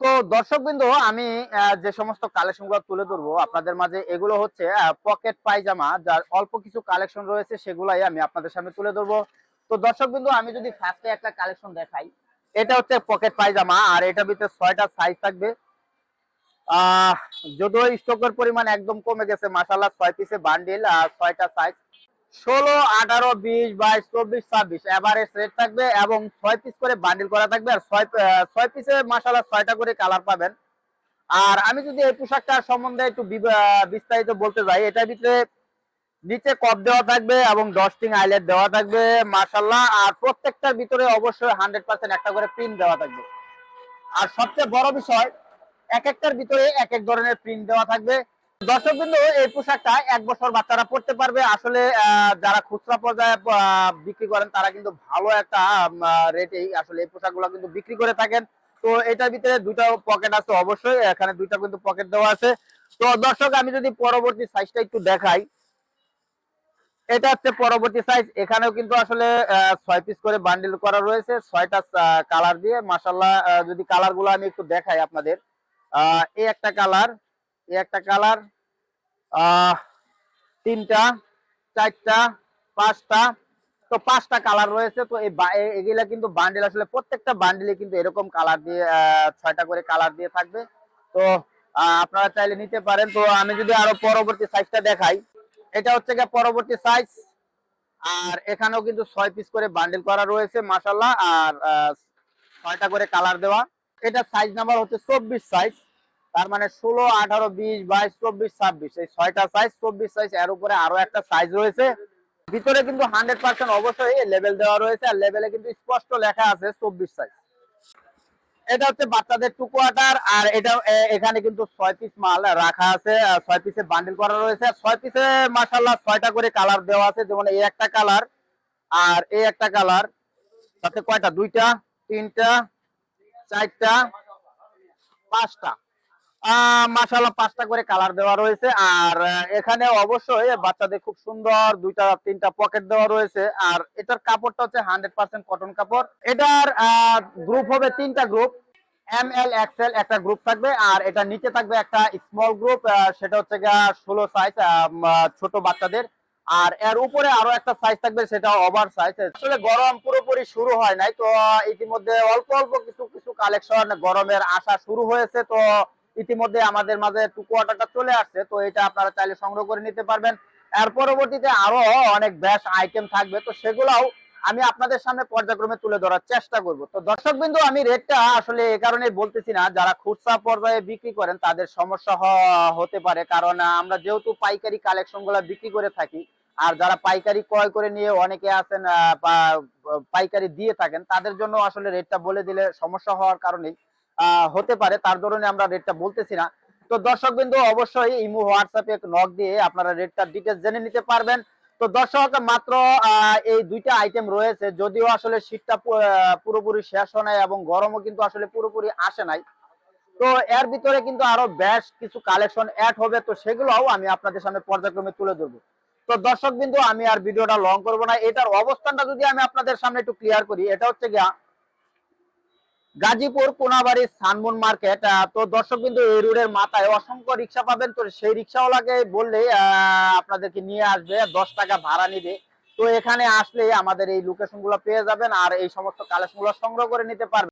তো দর্শক আমি যে সমস্ত কালেকশন তুলে ধরবো, আপনাদের মাঝে এগুলো হচ্ছে পকেট পায়জামা যার অল্প কিছু কালেকশন রয়েছে, সেগুলাই আমি আপনাদের সামনে তুলে ধরবো। তো আমি যদি ফার্স্টে একটা কালেকশন দেখাই, এটা হচ্ছে পকেট পায়জামা আর এটার ভিতরে ছয়টা সাইজ থাকবে। যদিও স্টকের পরিমাণ একদম কমে গেছে মাসাল্লাহ ছয় পিসে বান্ডিল আর ছয়টা সাইজ ষোলো, আঠারো, বিশ, বাইশ, চব্বিশ, ছাব্বিশ। এভারেজ রেট থাকবে এবং ছয় পিস করে বান্ডিল করা থাকবে আর ছয় ছয় পিসে মাসাল্লাহ ছয়টা করে কালার পাবেন। আর আমি যদি এই পোশাকটার সম্বন্ধে একটু বিস্তারিত বলতে যাই, এটার ভিতরে নিচে কপ দেওয়া থাকবে এবং ডস্টিং আইলেট দেওয়া থাকবে মাসাল্লাহ আর প্রত্যেকটার ভিতরে অবশ্যই হান্ড্রেড পার্সেন্ট একটা করে প্রিন্ট দেওয়া থাকবে। আর সবচেয়ে বড় বিষয়, এক একটার ভিতরে এক এক ধরনের প্রিন্ট দেওয়া থাকবে। দর্শক বিন্দু এই পোশাকটা এক বছর বাচ্চারা পড়তে পারবে। আসলে যারা খুচরা পর্যায়ে বিক্রি করেন তারা কিন্তু ভালো একটা রেটেই আসলে এই পোশাকগুলো কিন্তু বিক্রি করে থাকেন। তো এটার ভিতরে দুইটা পকেট আছে অবশ্যই এখানে দুইটা কিন্তু পকেট দেওয়া আছে। তো দর্শক আমি যদি পরবর্তী সাইজটা একটু দেখাই এটা হচ্ছে পরবর্তী সাইজ এখানেও কিন্তু আসলে ছয় পিস করে বান্ডিল করা রয়েছে ছয়টা কালার দিয়ে। মাসাল্লাহ যদি কালারগুলো আমি একটু দেখাই আপনাদের আহ, এই একটা কালার একটা কালার তিনটা, চারটা, পাঁচটা, তো পাঁচটা কালার রয়েছে, তো এই এগুলা কিন্তু বান্ডিল আসলে প্রত্যেকটা বান্ডিলে কিন্তু এরকম কালার দিয়ে ছয়টা করে কালার দিয়ে থাকবে। তো আপনারা চাইলে নিতে পারেন। তো আমি যদি আরও পরবর্তী সাইজটা দেখাই, এটা হচ্ছে গিয়ে পরবর্তী সাইজ আর এখানেও কিন্তু ছয় পিস করে বান্ডিল করা রয়েছে মাসাল্লাহ আর ছয়টা করে কালার দেওয়া। এটা সাইজ নাম্বার হচ্ছে চব্বিশ সাইজ তার মানে ষোলো, আঠারো, বিশ, বাইশ, চব্বিশ, ছাব্বিশ। এই ছয়টা সাইজ চব্বিশ সাইজ এর উপরে আরও একটা সাইজ রয়েছে। ভিতরে কিন্তু হান্ড্রেড পার্সেন্ট অবশ্যই লেভেল দেওয়া রয়েছে। আর লেভেলে কিন্তু স্পষ্ট লেখা আছে চব্বিশ সাইজ এটা হচ্ছে বাচ্চাদের টু কোয়ার্টার আর এটা এখানে কিন্তু ছয় পিস মাল রাখা আছে ছয় পিসে বান্ডিল করা রয়েছে। আর ছয় পিসে মাসাল্লাহ ছয়টা করে কালার দেওয়া আছে। যেমন এই একটা কালার আর এই একটা কালার তাতে কয়টা? দুইটা, তিনটা, চারটা, পাঁচটা। আহ, মাশাআল্লাহ, পাঁচটা করে কালার দেওয়া রয়েছে। আর এখানে অবশ্যই বাচ্চাদের খুব সুন্দর দুইটা, তিনটা পকেট দেওয়া রয়েছে। আর এটার কাপড়টা হচ্ছে হান্ড্রেড পার্সেন্ট কটন কাপড়। এটার গ্রুপ হবে তিনটা গ্রুপ এম এল একটা গ্রুপ থাকবে। আর এটা নিচে থাকবে একটা স্মল গ্রুপ সেটা হচ্ছে ষোলো সাইজ ছোট বাচ্চাদের। আর এর উপরে আরও একটা সাইজ থাকবে, সেটা ওভার সাইজ আসলে গরম পুরোপুরি শুরু হয় নাই, তো ইতিমধ্যে অল্প অল্প কিছু কিছু কালেকশন গরমের আসা শুরু হয়েছে, তো ইতিমধ্যে আমাদের মাঝে টু কোয়ার্টারটা চলে আসছে, তো এটা আপনারা চাইলে সংগ্রহ করে নিতে পারবেন। এর পরবর্তীতে আরও অনেক ব্যাস আইটেম থাকবে, তো সেগুলাও আমি আপনাদের সামনে পর্যায়ক্রমে তুলে ধরার চেষ্টা করব। তো দর্শক বিন্দু আমি রেটটা আসলে এই কারণে বলতেছি না, যারা খুচরা পর্যায়ে বিক্রি করেন তাদের সমস্যা হতে পারে, কারণ আমরা যেহেতু পাইকারি কালেকশনগুলা বিক্রি করে থাকি, আর যারা পাইকারি ক্রয় করে নিয়ে অনেকে আছেন পাইকারি দিয়ে থাকেন, তাদের জন্য আসলে রেটটা বলে দিলে সমস্যা হওয়ার কারণেই হতে পারে, তার ধরনে আমরা রেটটা বলতেছি না। তো দর্শক বিন্দু অবশ্যই ইমো হোয়াটসঅ্যাপে নক দিয়ে আপনারা রেটটার ডিটেলস জেনে নিতে পারবেন। তো দর্শক, মাত্র এই দুইটা আইটেম রয়েছে। যদিও আসলে শীতটা পুরোপুরি শেষ হয় নাই এবং গরমও কিন্তু আসলে পুরোপুরি আসে নাই। তো এর ভিতরে কিন্তু আরও বেশ কিছু কালেকশন অ্যাড হবে। তো সেগুলোও আমি আপনাদের সামনে পর্যায়ক্রমে তুলে ধরবো। তো দর্শক বিন্দু আমি আর ভিডিওটা লং করব না। এটার অবস্থানটা যদি আমি আপনাদের সামনে একটু ক্লিয়ার করি, এটা হচ্ছে গিয়া গাজীপুর কোনাবাড়ি সানমুন মার্কেট তো দর্শক বিন্দু, এই রোডের মাথায় অসংখ্য রিক্সা পাবেন। তো সেই রিক্সাওয়ালাকে বললে আপনাদেরকে নিয়ে আসবে, দশ টাকা ভাড়া নিবে। তো এখানে আসলে আমাদের এই লোকেশনগুলো পেয়ে যাবেন আর এই সমস্ত কালেকশনগুলো সংগ্রহ করে নিতে পারবেন।